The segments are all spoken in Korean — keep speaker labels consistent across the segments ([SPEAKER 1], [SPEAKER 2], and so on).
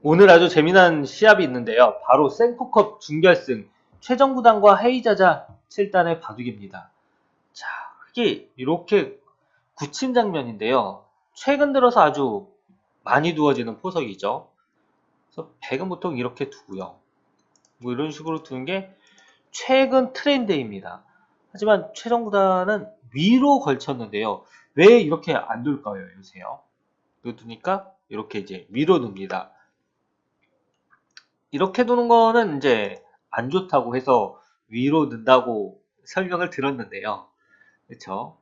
[SPEAKER 1] 오늘 아주 재미난 시합이 있는데요. 바로 생포컵 준결승 최정구단과 헤이자자 7단의 바둑입니다. 자, 흙이 이렇게 굳힌 장면인데요. 최근 들어서 아주 많이 두어지는 포석이죠. 그래서 백은 보통 이렇게 두고요. 뭐 이런 식으로 두는 게 최근 트렌드입니다. 하지만 최정구단은 위로 걸쳤는데요. 왜 이렇게 안 둘까요, 요새요? 이거 두니까 이렇게 이제 위로 둡니다. 이렇게 두는 거는 이제 안 좋다고 해서 위로 넣는다고 설명을 들었는데요. 그렇죠?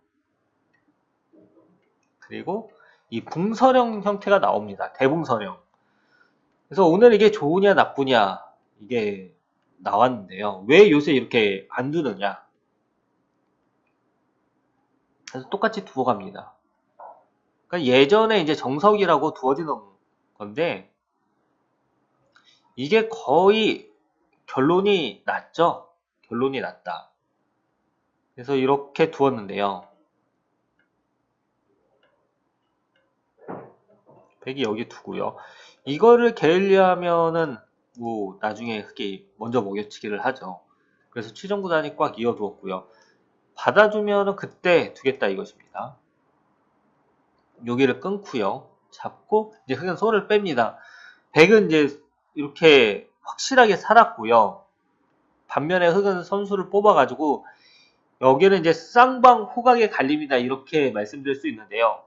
[SPEAKER 1] 그리고 이 붕서령 형태가 나옵니다. 대붕서령. 그래서 오늘 이게 좋으냐 나쁘냐 이게 나왔는데요. 왜 요새 이렇게 안 두느냐? 그래서 똑같이 두어갑니다. 그러니까 예전에 이제 정석이라고 두어지는 건데 이게 거의 결론이 났죠. 결론이 났다. 그래서 이렇게 두었는데요. 백이 여기 두고요. 이거를 게을리하면은 뭐 나중에 흑이 먼저 먹여치기를 하죠. 그래서 최정구단이 꽉 이어두었고요. 받아주면은 그때 두겠다 이것입니다. 여기를 끊고요. 잡고 이제 흑은 손을 뺍니다. 백은 이제 이렇게 확실하게 살았고요. 반면에 흑은 선수를 뽑아가지고 여기는 이제 쌍방 호각의 갈림이다 이렇게 말씀드릴 수 있는데요.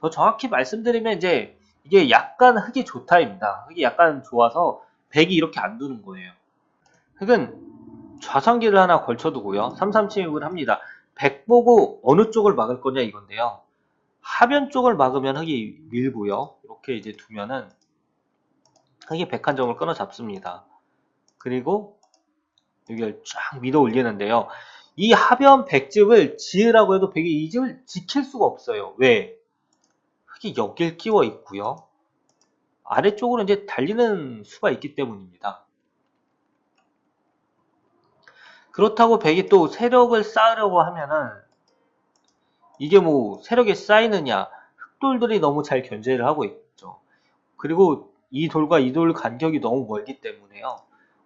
[SPEAKER 1] 더 정확히 말씀드리면 이제 이게 약간 흑이 좋다입니다. 흑이 약간 좋아서 백이 이렇게 안 두는 거예요. 흑은 좌상기를 하나 걸쳐두고요. 337을 합니다. 백 보고 어느 쪽을 막을 거냐 이건데요. 하변 쪽을 막으면 흑이 밀고요. 이렇게 이제 두면은 흑이 백한점을 끊어 잡습니다. 그리고 여기를 쫙 밀어 올리는데요. 이 하변 백집을 지으라고 해도 백이 이 집을 지킬 수가 없어요. 왜? 흑이 여길 끼워 있고요. 아래쪽으로 이제 달리는 수가 있기 때문입니다. 그렇다고 백이 또 세력을 쌓으려고 하면은 이게 뭐 세력이 쌓이느냐 흑돌들이 너무 잘 견제를 하고 있죠. 그리고 이 돌과 이 돌 간격이 너무 멀기 때문에요.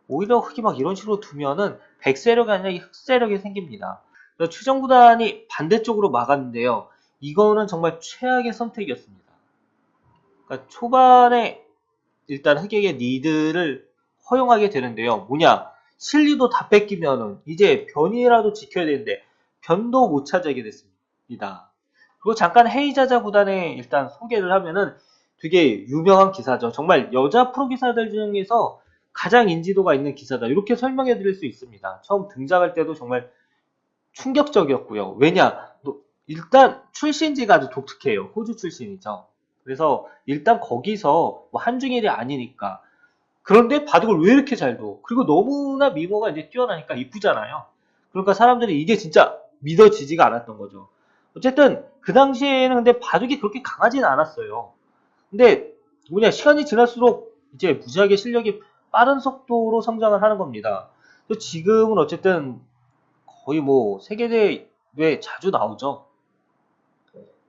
[SPEAKER 1] 오히려 흑이 막 이런 식으로 두면은 백세력이 아니라 흑세력이 생깁니다. 그래서 최정 구단이 반대쪽으로 막았는데요. 이거는 정말 최악의 선택이었습니다. 그러니까 초반에 일단 흑에게 리드를 허용하게 되는데요. 뭐냐? 실리도 다 뺏기면은 이제 변이라도 지켜야 되는데 변도 못 차지하게 됐습니다. 그리고 잠깐 헤이자자 구단에 일단 소개를 하면은 되게 유명한 기사죠. 정말 여자 프로 기사들 중에서 가장 인지도가 있는 기사다. 이렇게 설명해 드릴 수 있습니다. 처음 등장할 때도 정말 충격적이었고요. 왜냐? 일단 출신지가 아주 독특해요. 호주 출신이죠. 그래서 일단 거기서 뭐 한중일이 아니니까. 그런데 바둑을 왜 이렇게 잘 둬? 그리고 너무나 미모가 이제 뛰어나니까 이쁘잖아요. 그러니까 사람들이 이게 진짜 믿어지지가 않았던 거죠. 어쨌든 그 당시에는 근데 바둑이 그렇게 강하지는 않았어요. 근데 뭐냐 시간이 지날수록 이제 무지하게 실력이 빠른 속도로 성장을 하는 겁니다. 또 지금은 어쨌든 거의 뭐 세계대회에 자주 나오죠.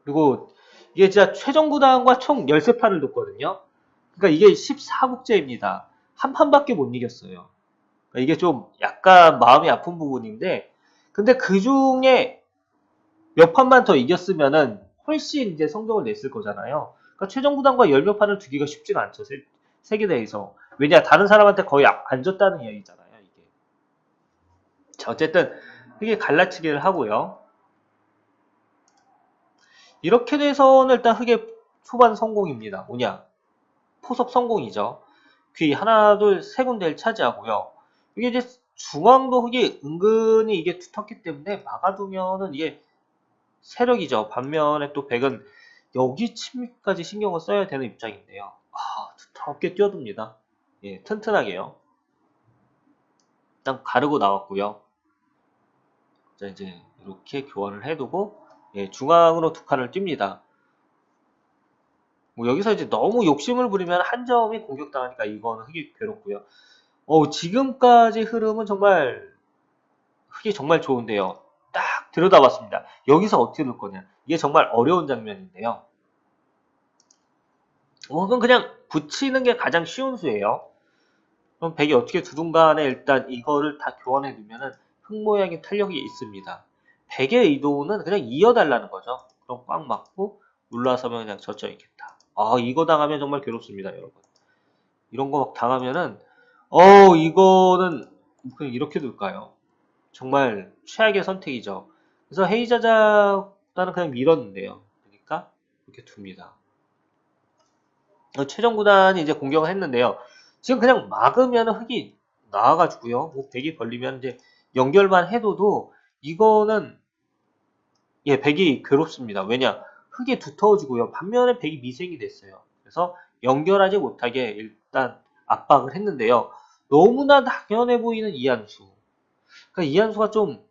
[SPEAKER 1] 그리고 이게 진짜 최정구단과 총 13판을 뒀거든요. 그러니까 이게 14국제입니다. 한 판밖에 못 이겼어요. 그러니까 이게 좀 약간 마음이 아픈 부분인데 근데 그 중에 몇 판만 더 이겼으면은 훨씬 이제 성적을 냈을 거잖아요. 그러니까 최정구단과 열몇 판을 두기가 쉽지가 않죠. 세, 세계대회에서. 왜냐 다른 사람한테 거의 안 졌다는 이야기잖아요. 이게. 자 어쨌든 이게 갈라치기를 하고요. 이렇게 돼서는 일단 흑의 초반 성공입니다. 뭐냐? 포섭 성공이죠. 귀 하나, 둘, 세 군데를 차지하고요. 이게 이제 중앙도 흑이 은근히 이게 두텁기 때문에 막아두면은 이게 세력이죠. 반면에 또 백은 여기 침입까지 신경을 써야 되는 입장인데요. 아, 두텁게 뛰어듭니다. 예, 튼튼하게요. 일단 가르고 나왔고요. 자, 이제 이렇게 교환을 해두고 예, 중앙으로 두 칸을 띱니다. 뭐 여기서 이제 너무 욕심을 부리면 한 점이 공격당하니까 이거는 흑이 괴롭고요. 어, 지금까지 흐름은 정말 흑이 정말 좋은데요. 딱 들여다봤습니다. 여기서 어떻게 넣을 거냐. 이게 정말 어려운 장면인데요. 어, 그건 그냥 붙이는 게 가장 쉬운 수예요. 그럼 백이 어떻게 두든 간에 일단 이거를 다 교환해 두면은 흙 모양의 탄력이 있습니다. 백의 의도는 그냥 이어달라는 거죠. 그럼 꽉 맞고 눌러서면 그냥 젖혀 있겠다. 아 이거 당하면 정말 괴롭습니다 여러분. 이런 거 막 당하면은 어 이거는 그냥 이렇게 둘까요? 정말 최악의 선택이죠. 그래서 헤이자자 보다는 그냥 밀었는데요. 그러니까 이렇게 둡니다. 어, 최종 구단이 이제 공격을 했는데요. 지금 그냥 막으면 흙이 나와가지고요. 뭐 백이 걸리면 이제 연결만 해도도 이거는 예 백이 괴롭습니다. 왜냐 흙이 두터워지고요. 반면에 백이 미생이 됐어요. 그래서 연결하지 못하게 일단 압박을 했는데요. 너무나 당연해 보이는 이한수. 그러니까 이한수가 좀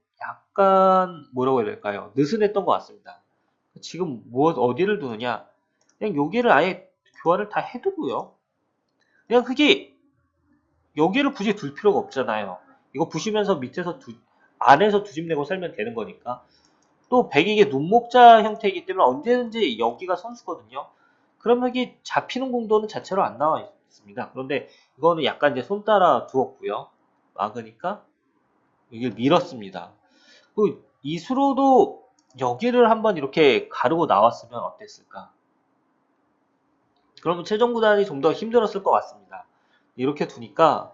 [SPEAKER 1] 약간 뭐라고 해야 될까요? 느슨했던 것 같습니다. 지금 무엇 어디를 두느냐? 그냥 여기를 아예 교환을 다 해두고요. 그냥 흙이 여기를 굳이 둘 필요가 없잖아요. 이거 부시면서 밑에서 두, 안에서 두 집 내고 살면 되는 거니까. 또 백이 이게 눈목자 형태이기 때문에 언제든지 여기가 선수거든요. 그럼 여기 잡히는 공도는 자체로 안 나와 있습니다. 그런데 이거는 약간 이제 손 따라 두었고요. 막으니까 여기를 밀었습니다. 그 이수로도 여기를 한번 이렇게 가르고 나왔으면 어땠을까? 그러면 최종 구단이 좀 더 힘들었을 것 같습니다. 이렇게 두니까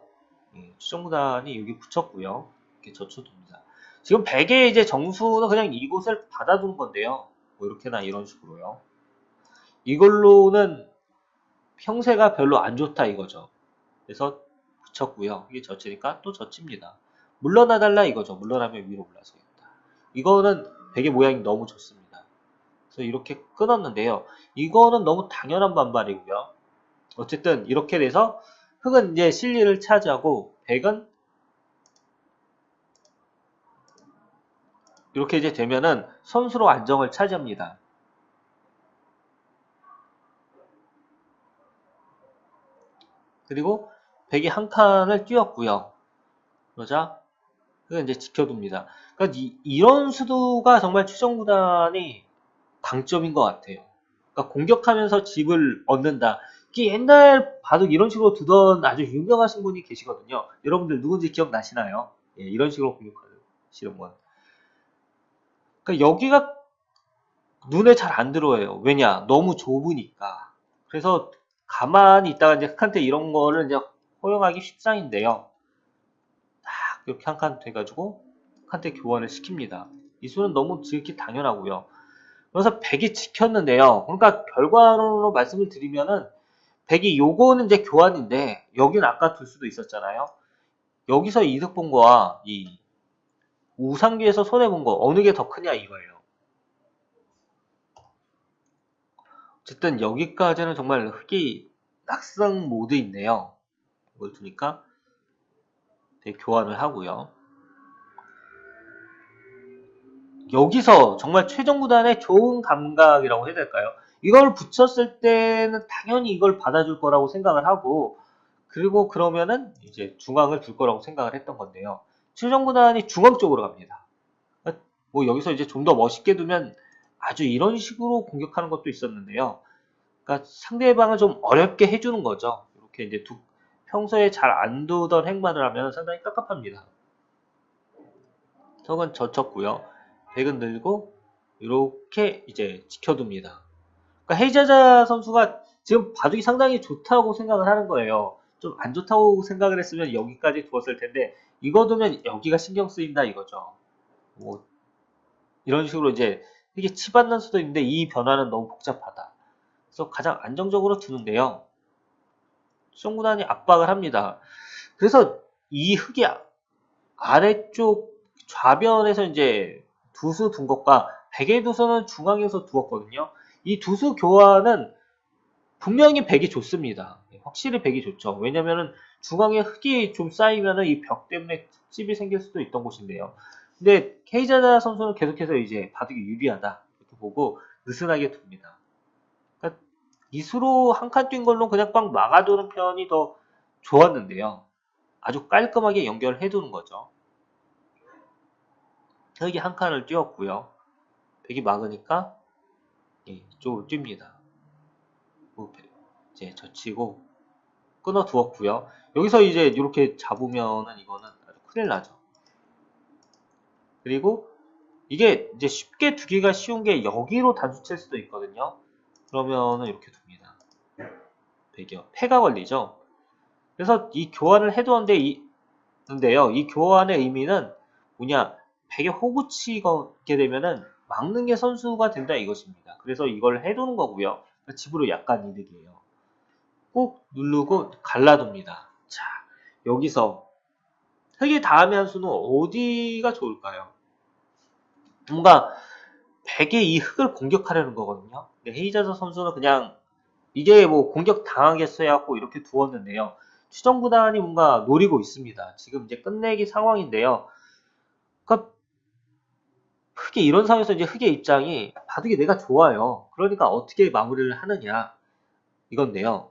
[SPEAKER 1] 예, 최종 구단이 여기 붙였고요. 이렇게 젖혀둡니다. 지금 100의 이제 정수는 그냥 이곳을 받아두는 건데요. 뭐 이렇게나 이런 식으로요. 이걸로는 형세가 별로 안 좋다 이거죠. 그래서 붙였고요. 이게 젖히니까 또 젖힙니다. 물러나달라 이거죠. 물러나면 위로 올라서겠다. 이거는 베개 모양이 너무 좋습니다. 그래서 이렇게 끊었는데요. 이거는 너무 당연한 반발이고요. 어쨌든 이렇게 돼서 흙은 이제 실리를 차지하고 백은 이렇게 이제 되면은 선수로 안정을 차지합니다. 그리고 백이 한 칸을 띄웠고요. 그러자 그 이제 지켜둡니다. 그러니까 이, 런 수도가 정말 추정구단이 강점인 것 같아요. 그러니까 공격하면서 집을 얻는다. 옛날 바둑 이런 식으로 두던 아주 유명하신 분이 계시거든요. 여러분들 누군지 기억나시나요? 예, 이런 식으로 공격하시는 분. 그러니까 여기가 눈에 잘 안 들어와요. 왜냐? 너무 좁으니까. 그래서 가만히 있다가 이제 흑한테 이런 거를 이제 허용하기 쉽상인데요. 딱 이렇게 한 칸 돼가지고 흑한테 교환을 시킵니다. 이 수는 너무 지극히 당연하고요. 그래서 100이 지켰는데요. 그러니까 결과로 말씀을 드리면은 100이 요거는 이제 교환인데 여기는 아까 둘 수도 있었잖아요. 여기서 이득 본 거와 이 우상기에서 손해 본 거 어느 게 더 크냐 이거예요. 어쨌든 여기까지는 정말 흑이 낙성 모드인데요. 이걸 두니까 교환을 하고요. 여기서 정말 최종 구단의 좋은 감각이라고 해야 될까요? 이걸 붙였을 때는 당연히 이걸 받아줄 거라고 생각을 하고 그리고 그러면은 이제 중앙을 둘 거라고 생각을 했던 건데요. 최종 구단이 중앙 쪽으로 갑니다. 뭐 여기서 이제 좀 더 멋있게 두면 아주 이런 식으로 공격하는 것도 있었는데요. 그러니까 상대방을 좀 어렵게 해주는 거죠. 이렇게 이제 두, 평소에 잘 안 두던 행만을 하면 상당히 깝깝합니다. 적은 젖혔고요. 백은 늘고 이렇게 이제 지켜둡니다. 그러니까 헤이자자 선수가 지금 바둑이 상당히 좋다고 생각을 하는 거예요. 좀 안 좋다고 생각을 했으면 여기까지 두었을 텐데 이거 두면 여기가 신경 쓰인다 이거죠. 뭐 이런 식으로 이제 이게 치받는 수도 있는데 이 변화는 너무 복잡하다. 그래서 가장 안정적으로 두는데요. 수정구단이 압박을 합니다. 그래서 이 흙이 아래쪽 좌변에서 이제 두수 둔 것과 백의 두수는 중앙에서 두었거든요. 이 두수 교환은 분명히 백이 좋습니다. 확실히 백이 좋죠. 왜냐면은 중앙에 흙이 좀 쌓이면은 이 벽 때문에 특집이 생길 수도 있던 곳인데요. 근데 케이자다 선수는 계속해서 이제 바둑이 유리하다 이렇게 보고 느슨하게 둡니다. 이수로 한 칸 뛴 걸로 그냥 꽉 막아두는 편이 더 좋았는데요. 아주 깔끔하게 연결해 두는 거죠. 흙이 한 칸을 띄웠고요. 백이 막으니까 예, 이쪽으로 뜁니다. 뭐, 이제 젖히고 끊어 두었고요. 여기서 이제 이렇게 잡으면은 이거는 아주 큰일 나죠. 그리고 이게 이제 쉽게 두기가 쉬운 게 여기로 단수 칠 수도 있거든요. 그러면은 이렇게 둡니다. 배겨 폐가 걸리죠. 그래서 이 교환을 해두었는데 이, 교환의 의미는 뭐냐, 베개 호구치게 되면은 막는 게 선수가 된다 이것입니다. 그래서 이걸 해두는 거고요. 집으로 약간 이득이에요. 꼭 누르고 갈라둡니다. 자, 여기서 흙이 한 수는 어디가 좋을까요? 뭔가 백의 이 흙을 공격하려는 거거든요. 근데 헤이자서 선수는 그냥 이게 뭐 공격 당하겠어야 하고 이렇게 두었는데요. 추정 구단이 뭔가 노리고 있습니다. 지금 이제 끝내기 상황인데요. 그러니까 흙이 이런 상황에서 이제 흙의 입장이 바둑이 내가 좋아요. 그러니까 어떻게 마무리를 하느냐 이건데요.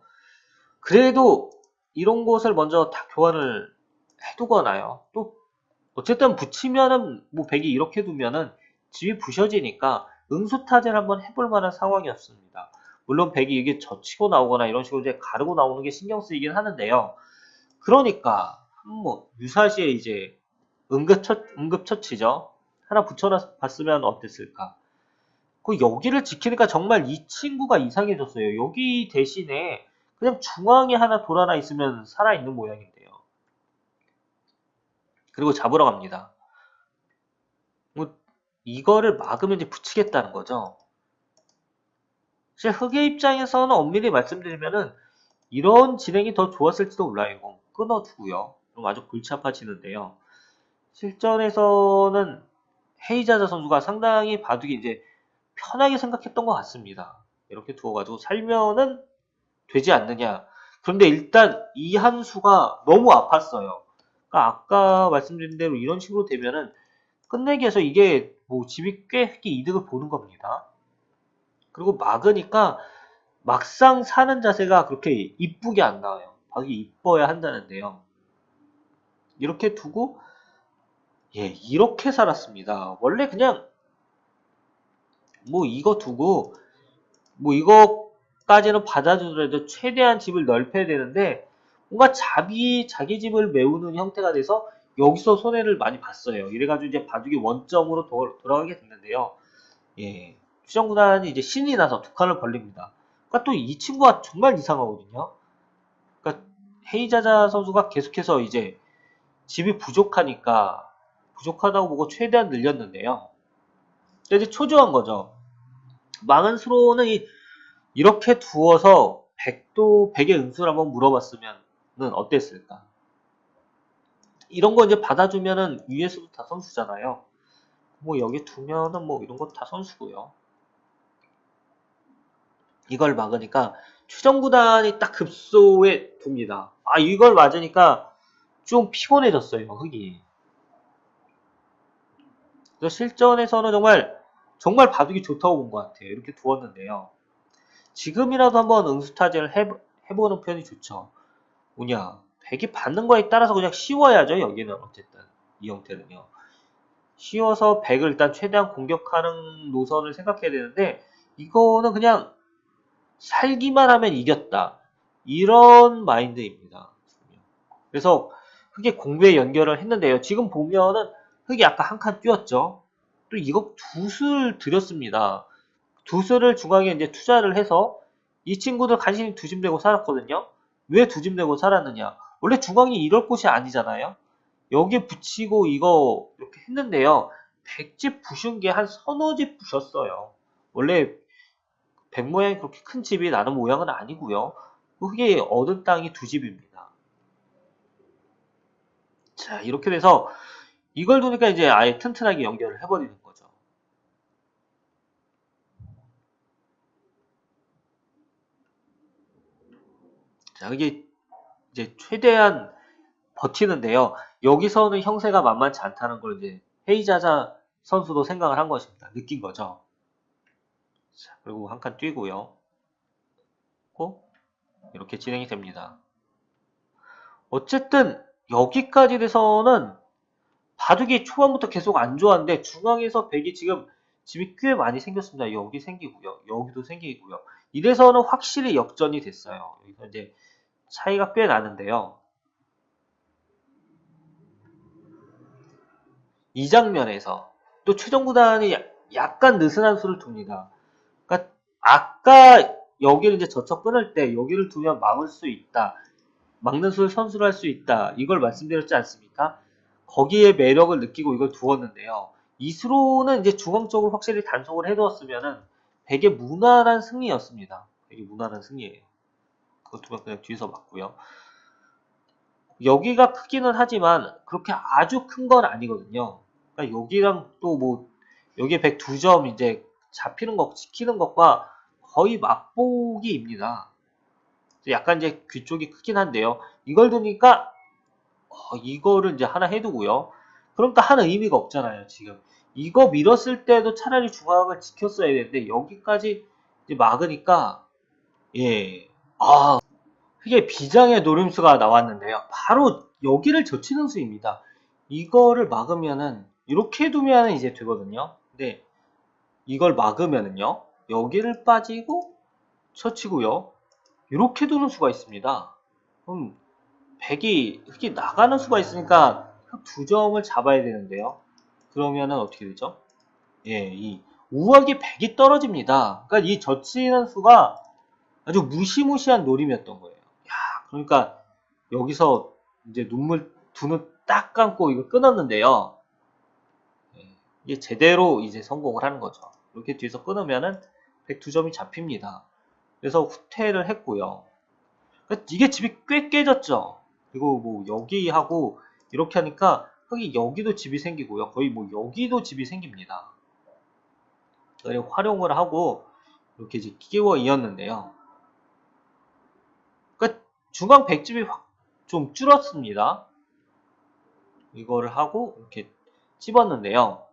[SPEAKER 1] 그래도 이런 곳을 먼저 다 교환을 해두거나요. 또 어쨌든 붙이면은 뭐 백이 이렇게 두면은 집이 부셔지니까 응수타제를 한번 해볼 만한 상황이었습니다. 물론 백이 이게 젖히고 나오거나 이런 식으로 이제 가르고 나오는 게 신경 쓰이긴 하는데요. 그러니까 뭐 유사시에 이제 응급처 응급처치죠. 하나 붙여봤으면 어땠을까? 그 여기를 지키니까 정말 이 친구가 이상해졌어요. 여기 대신에 그냥 중앙에 하나 돌아나 있으면 살아있는 모양인데요. 그리고 잡으러 갑니다. 뭐 이거를 막으면 이제 붙이겠다는 거죠. 사실 흑의 입장에서는 엄밀히 말씀드리면은 이런 진행이 더 좋았을지도 몰라요. 이거 끊어두고요. 그럼 아주 골치 아파지는데요. 실전에서는 헤이자자 선수가 상당히 바둑이 이제 편하게 생각했던 것 같습니다. 이렇게 두어가지고 살면은 되지 않느냐. 그런데 일단 이 한 수가 너무 아팠어요. 그러니까 아까 말씀드린 대로 이런 식으로 되면은 끝내기에서 이게 뭐 집이 꽤 이득을 보는 겁니다. 그리고 막으니까 막상 사는 자세가 그렇게 이쁘게 안 나와요. 박이 이뻐야 한다는데요. 이렇게 두고 예 이렇게 살았습니다. 원래 그냥 뭐 이거 두고 뭐 이거까지는 받아주더라도 최대한 집을 넓혀야 되는데 뭔가 자기 자기 집을 메우는 형태가 돼서 여기서 손해를 많이 봤어요. 이래가지고 이제 바둑이 원점으로 도, 돌아가게 됐는데요. 예, 추정구단이 이제 신이 나서 두 칸을 벌립니다. 그러니까 또 이 친구가 정말 이상하거든요. 그러니까 헤이자자 선수가 계속해서 이제 집이 부족하니까 부족하다고 보고 최대한 늘렸는데요. 이제 초조한 거죠. 망한 수로는 이, 이렇게 두어서 백도 백의 은수를 한번 물어봤으면 어땠을까? 이런 거 이제 받아주면은 위에서도 다 선수잖아요. 뭐 여기 두면은 뭐 이런 거 다 선수고요. 이걸 막으니까 추정구단이 딱 급소에 둡니다. 아 이걸 맞으니까 좀 피곤해졌어요. 그래서 실전에서는 정말 정말 바둑이 좋다고 본 것 같아요. 이렇게 두었는데요. 지금이라도 한번 응수타제를 해, 해보는 편이 좋죠. 뭐냐 백이 받는 거에 따라서 그냥 씌워야죠. 여기는 어쨌든 이 형태는요. 씌워서 백을 일단 최대한 공격하는 노선을 생각해야 되는데 이거는 그냥 살기만 하면 이겼다. 이런 마인드입니다. 그래서 흙의 공부에 연결을 했는데요. 지금 보면은 흙이 아까 한 칸 뛰었죠. 또 이거 붓을 들였습니다. 두술을 중앙에 이제 투자를 해서 이 친구들 간신히 두집 내고 살았거든요. 왜두집 내고 살았느냐? 원래 중앙이 이럴 곳이 아니잖아요. 여기에 붙이고 이거 이렇게 했는데요. 백집 부신 게 한 서너 집 부셨어요. 원래 백 모양이 그렇게 큰 집이 나는 모양은 아니고요. 그게 얻은 땅이 두 집입니다. 자 이렇게 돼서 이걸 두니까 이제 아예 튼튼하게 연결을 해버리는 거죠. 자 이게 이제 최대한 버티는데요. 여기서는 형세가 만만치 않다는 걸 이제 헤이자자 선수도 생각을 한 것입니다. 느낀 거죠. 자, 그리고 한 칸 뛰고요. 이렇게 진행이 됩니다. 어쨌든 여기까지 돼서는 바둑이 초반부터 계속 안 좋았는데 중앙에서 백이 지금 집이 꽤 많이 생겼습니다. 여기 생기고요. 여기도 생기고요. 이래서는 확실히 역전이 됐어요. 여기서 이제 차이가 꽤 나는데요. 이 장면에서 또 최종 구단이 야- 약간 느슨한 수를 둡니다. 그러니까 아까 여기를 이제 저쪽 끊을 때 여기를 두면 막을 수 있다. 막는 수를 선수를 할수 있다. 이걸 말씀드렸지 않습니까? 거기에 매력을 느끼고 이걸 두었는데요. 이 수로는 이제 중앙 쪽을 확실히 단속을 해두었으면은 되게 무난한 승리였습니다. 되게 무난한 승리예요. 그것도 그냥 뒤에서 맞고요. 여기가 크기는 하지만 그렇게 아주 큰 건 아니거든요. 그러니까 여기랑 또 뭐 여기에 102점 이제 잡히는 것, 지키는 것과 거의 맛보기입니다. 약간 이제 귀 쪽이 크긴 한데요. 이걸 두니까 어, 이거를 이제 하나 해두고요. 그러니까 하는 의미가 없잖아요, 지금. 이거 밀었을 때도 차라리 중앙을 지켰어야 되는데, 여기까지 막으니까, 예. 아, 이게 비장의 노림수가 나왔는데요. 바로 여기를 젖히는 수입니다. 이거를 막으면은, 이렇게 두면 이제 되거든요. 근데, 이걸 막으면은요, 여기를 빠지고, 젖히고요. 이렇게 두는 수가 있습니다. 그럼, 백이 흙이 나가는 수가 있으니까 흙두 점을 잡아야 되는데요. 그러면은 어떻게 되죠? 예, 이 우악이 백이 떨어집니다. 그러니까 이 젖히는 수가 아주 무시무시한 노림이었던 거예요. 야, 그러니까 여기서 이제 눈물 두 눈 딱 감고 이거 끊었는데요. 예, 이게 제대로 이제 성공을 하는 거죠. 이렇게 뒤에서 끊으면은 102점이 잡힙니다. 그래서 후퇴를 했고요. 그러니까 이게 집이 꽤 깨졌죠. 그리고 뭐 여기하고 이렇게 하니까 흙이 여기도 집이 생기고요. 거의 뭐 여기도 집이 생깁니다. 그리고 활용을 하고 이렇게 이제 끼워 이었는데요. 중앙 백집이 확 좀 줄었습니다. 이거를 하고 이렇게 찝었는데요.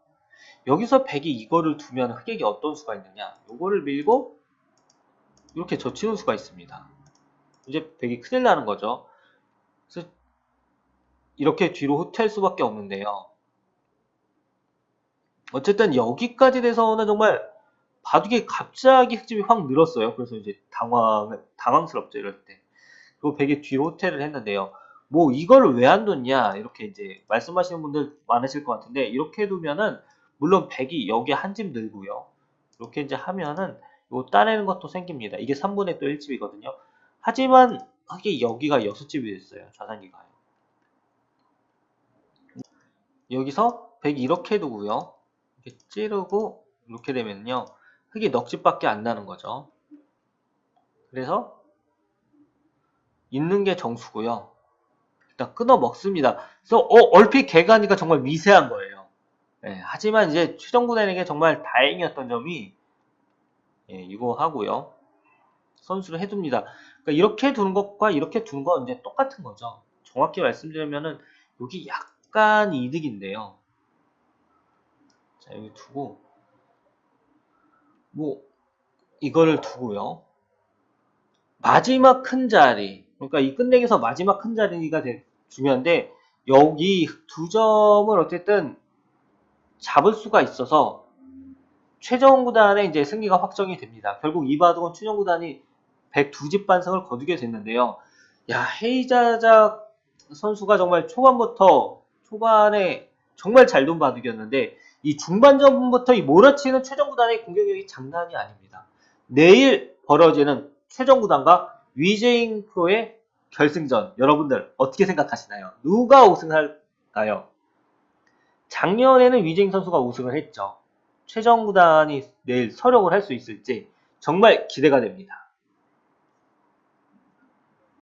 [SPEAKER 1] 여기서 백이 이거를 두면 흑액이 어떤 수가 있느냐? 이거를 밀고 이렇게 젖히는 수가 있습니다. 이제 백이 큰일 나는 거죠. 그래서 이렇게 뒤로 후퇴할 수밖에 없는데요. 어쨌든 여기까지 돼서는 정말 바둑이 갑자기 흑집이 확 늘었어요. 그래서 이제 당황, 당황스럽죠, 이럴 때. 그리고 백이 뒤로 후퇴를 했는데요. 뭐 이거를 왜안 뒀냐 이렇게 이제 말씀하시는 분들 많으실 것 같은데 이렇게 두면은 물론 백이 여기 한 집 늘고요. 이렇게 이제 하면은 이거 따내는 것도 생깁니다. 이게 3분의 또 1집이거든요. 하지만 하기 여기가 6집이 됐어요. 좌상기가요. 여기서 100 이렇게 두고요. 이렇게 찌르고 이렇게 되면요. 흙이 넉집밖에 안 나는 거죠. 그래서 있는 게 정수고요. 일단 끊어 먹습니다. 그래서 어, 얼핏 개가니까 정말 미세한 거예요. 예, 하지만 이제 최정구단에게 정말 다행이었던 점이 예, 이거 하고요. 선수를 해둡니다. 그러니까 이렇게 두는 것과 이렇게 두는 건 이제 똑같은 거죠. 정확히 말씀드리면은 여기 약간 이득인데요. 자 여기 두고 뭐 이거를 두고요. 마지막 큰 자리 그러니까 이 끝내기에서 마지막 큰 자리가 되- 중요한데 여기 두 점을 어쨌든 잡을 수가 있어서 최종 구단의 이제 승리가 확정이 됩니다. 결국 이 바둑은 최종 구단이 102집 반승을 거두게 됐는데요. 야, 헤이자작 선수가 정말 초반부터 초반에 정말 잘 돈 바둑이었는데 이 중반전부터 이 몰아치는 최종 구단의 공격력이 장난이 아닙니다. 내일 벌어지는 최종 구단과 위제잉 프로의 결승전 여러분들 어떻게 생각하시나요? 누가 우승할까요? 작년에는 위제잉 선수가 우승을 했죠. 최정 구단이 내일 서력을 할 수 있을지 정말 기대가 됩니다.